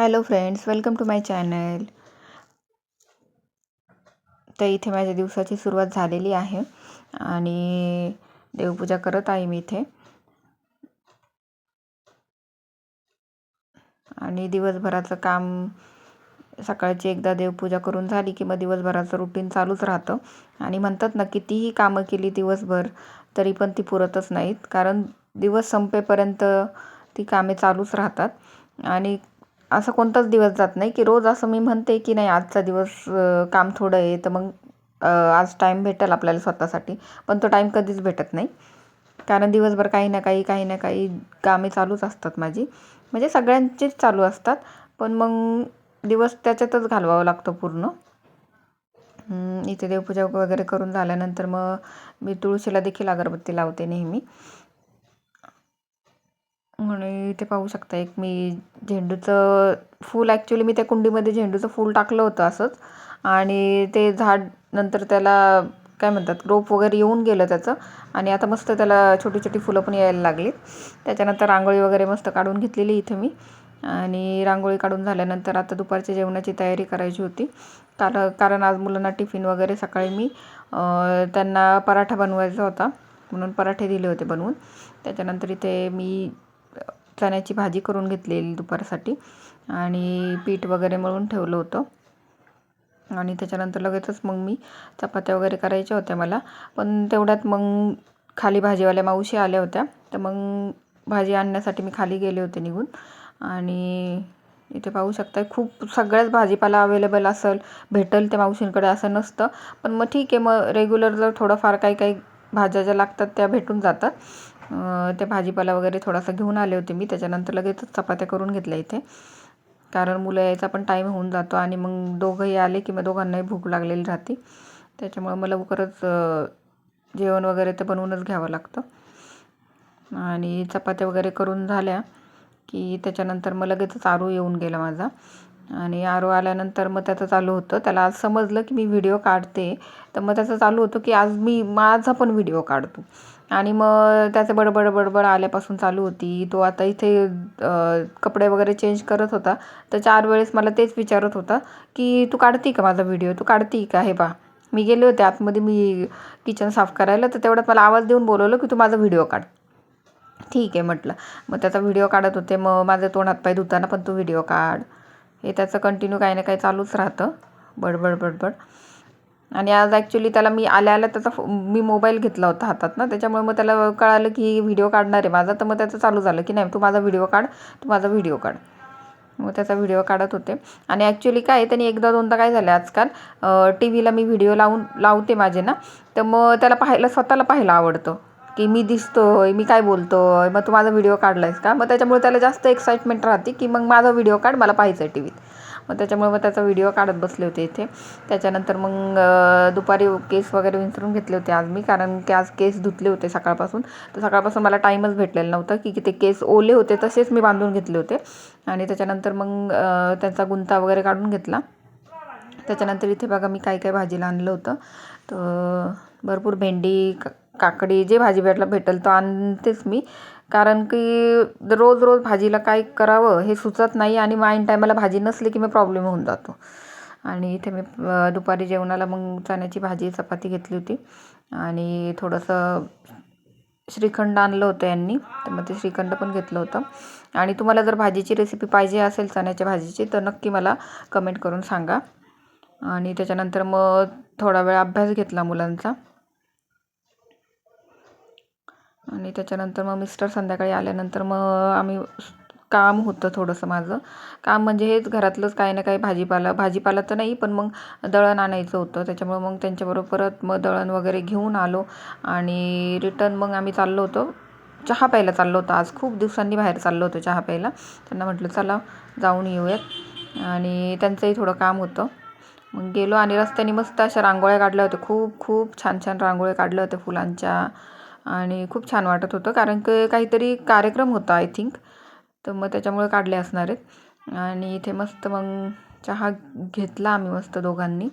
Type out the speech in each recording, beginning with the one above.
Hello friends welcome to my channel तर इथे माझ्या दिवसाची सुरुवात झालेली आहे आणि देवपूजा करत आहे मी इथे. आणि दिवसभराचं काम सकाळची एकदा देवपूजा करून झाली की मग दिवसभराचं रुटीन चालूच राहतं. आणि म्हणतात ना कितीही कामं केली दिवसभर तरी पण ती पुरतच नाहीत. कारण दिवस संपेपर्यंत ती कामे चालूच राहतात. आणि असं कोणताच दिवस जात नाही की रोज असं मी म्हणते की नाही आजचा दिवस काम थोडं आहे तर मग आज टाईम भेटेल आपल्याला स्वतःसाठी. पण तो टाईम कधीच भेटत नाही. कारण दिवसभर काही ना काही काही ना काही कामे चालूच असतात माझी. म्हणजे सगळ्यांचीच चालू असतात. पण मग दिवस त्याच्यातच घालवावा लागतो पूर्ण. इथे देवपूजा वगैरे करून झाल्यानंतर मग मी तुळशीला देखील अगरबत्ती लावते नेहमी. म्हणून इथे पाहू शकता एक मी झेंडूचं फूल ॲक्च्युली मी त्या कुंडीमध्ये झेंडूचं फूल टाकलं होतं असंच. आणि ते झाड नंतर त्याला काय म्हणतात रोप वगैरे येऊन गेलं त्याचं. आणि आता मस्त त्याला छोटी छोटी फुलं पण यायला लागली त्याच्यानंतर रांगोळी वगैरे मस्त काढून घेतलेली इथे मी. आणि रांगोळी काढून झाल्यानंतर आता दुपारच्या जेवणाची तयारी करायची होती. कारण कारण आज मुलांना टिफिन वगैरे सकाळी मी त्यांना पराठा बनवायचा होता. म्हणून पराठे दिले होते बनवून. त्याच्यानंतर इथे मी चण्याची भाजी करून घेतलेली दुपारसाठी. आणि पीठ वगैरे मळून ठेवलं होतं. आणि त्याच्यानंतर लगेचच मग मी चपात्या वगैरे करायच्या होत्या मला. पण तेवढ्यात मग खाली भाजीवाल्या मावशी आल्या होत्या. तर मग भाजी आणण्यासाठी मी खाली गेले होते निघून. आणि इथे पाहू शकता खूप सगळ्याच भाजीपाला अवेलेबल असेल भेटेल त्या मावशींकडे असं नसतं. पण मग ठीक आहे मग रेग्युलर जर थोडंफार काही काही भाज्या ज्या लागतात त्या भेटून जातात. ते भाजीपाला वगैरे थोडासा घेऊन आले होते मी. त्याच्यानंतर लगेचच चपात्या करून घेतल्या इथे. कारण मुलं यायचा पण टाईम होऊन जातो आणि मग दोघंही आले की मग दोघांनाही भूक लागलेली राहते. त्याच्यामुळं मला लवकरच जेवण वगैरे तर बनवूनच घ्यावं लागतं. आणि चपात्या वगैरे करून झाल्या की त्याच्यानंतर मग लगेचच आरू येऊन गेला माझा. आणि आरो आल्यानंतर मग त्याचं चालू होतं. त्याला आज समजलं की मी व्हिडिओ काढते. तर मग त्याचं चालू होतं की आज मी माझा पण व्हिडिओ काढतो. आणि मग त्याचं बडबड बडबड आल्यापासून चालू होती. तो आता इथे कपडे वगैरे चेंज करत होता. तर चार वेळेस मला तेच विचारत होता की तू काढती का माझा व्हिडिओ? तू काढती का? हे बा मी गेले होते आतमध्ये मी किचन साफ करायला. तर तेवढ्यात मला आवाज देऊन बोलवलं की तू माझा व्हिडिओ काढ. ठीक आहे म्हटलं. मग त्याचा व्हिडिओ काढत होते. मग माझं तोंड हातपाय धुताना पण तू व्हिडिओ काढ. हे त्याचं कंटिन्यू काही ना काही चालूच राहतं. बडबड बडबड. आणि आज ॲक्च्युली त्याला मी आल्या आल्या त्याचा मी मोबाईल घेतला होता हातात ना त्याच्यामुळे मग त्याला कळालं की व्हिडिओ काढणार आहे माझा. तर मग त्याचं चालू झालं की नाही तू माझा व्हिडिओ काढ तू माझा व्हिडिओ काढ. मग त्याचा व्हिडिओ काढत होते. आणि ॲक्च्युली काय त्यांनी एकदा दोनदा काय झालं आजकाल टी व्हीला मी व्हिडिओ लावून लावते माझे ना. तर मग त्याला पाहायला स्वतःला पाहायला आवडतं. की मी दिसतोय मी काय बोलतोय मग तू माझा व्हिडिओ काढला आहेस का? मग त्याच्यामुळे त्याला जास्त एक्साइटमेंट राहते की मग माझा व्हिडिओ काढ मला पाहायचं आहे टी व्हीत मग त्याच्यामुळे मग त्याचा व्हिडिओ काढत बसले होते इथे. त्याच्यानंतर मग दुपारी केस वगैरे विंचरून घेतले होते आज मी कारण की आज केस धुतले होते सकाळपासून. तर सकाळपासून मला टाईमच भेटलेला नव्हता की ते केस ओले होते तसेच मी बांधून घेतले होते. आणि त्याच्यानंतर मग त्यांचा गुंता वगैरे काढून घेतला. त्याच्यानंतर इथे बघा मी काय काय भाजीला आणलं होतं. तर भरपूर भेंडी काकडी जे भाजी भेटला भेटेल तो आणतेच मी. कारण की रोज रोज भाजीला काय करावं हे सुचत नाही आणि माइंड टायमाला भाजी नसली की मग प्रॉब्लेम होऊन जातो. आणि इथे मी दुपारी जेवणाला मग चण्याची भाजी चपाती घेतली होती. आणि थोडंसं श्रीखंड आणलं होतं यांनी. तर मग ते श्रीखंड पण घेतलं होतं. आणि तुम्हाला जर भाजीची रेसिपी पाहिजे असेल चण्याच्या भाजीची तर नक्की मला कमेंट करून सांगा. आणि त्याच्यानंतर मग थोडा वेळ अभ्यास घेतला मुलांचा. आणि त्याच्यानंतर मग मिस्टर संध्याकाळी आल्यानंतर मग आम्ही काम होतं थोडंसं माझं. काम म्हणजे हेच घरातलंच काही ना काही भाजीपाला भाजीपाला तर नाही पण मग दळण आणायचं होतं. त्याच्यामुळं मग त्यांच्याबरोबर परत मग दळण वगैरे घेऊन आलो आणि रिटर्न मग आम्ही चाललो होतो. चहा प्यायला चाललो होतो आज. खूप दिवसांनी बाहेर चाललो होतो चहा प्यायला. त्यांना म्हटलं चला जाऊन येऊयात. आणि त्यांचंही थोडं काम होतं. मग गेलो आणि रस्त्याने मस्त अशा रांगोळ्या काढल्या होत्या. खूप खूप छान छान रांगोळ्या काढल्या होत्या फुलांच्या. आणि खूप छान वाटत होतं. कारण की काहीतरी कार्यक्रम होता आय थिंक तर मग त्याच्यामुळे काढले असणार आहेत. आणि इथे मस्त मग चहा घेतला आम्ही मस्त दोघांनी.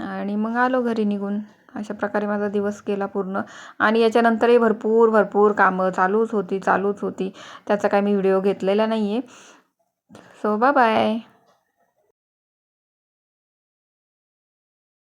आणि मग आलो घरी निघून. अशा प्रकारे माझा दिवस गेला पूर्ण. आणि याच्यानंतरही भरपूर भरपूर कामं चालूच होती चालूच होती. त्याचा काय मी व्हिडिओ घेतलेला नाही आहे सो बाय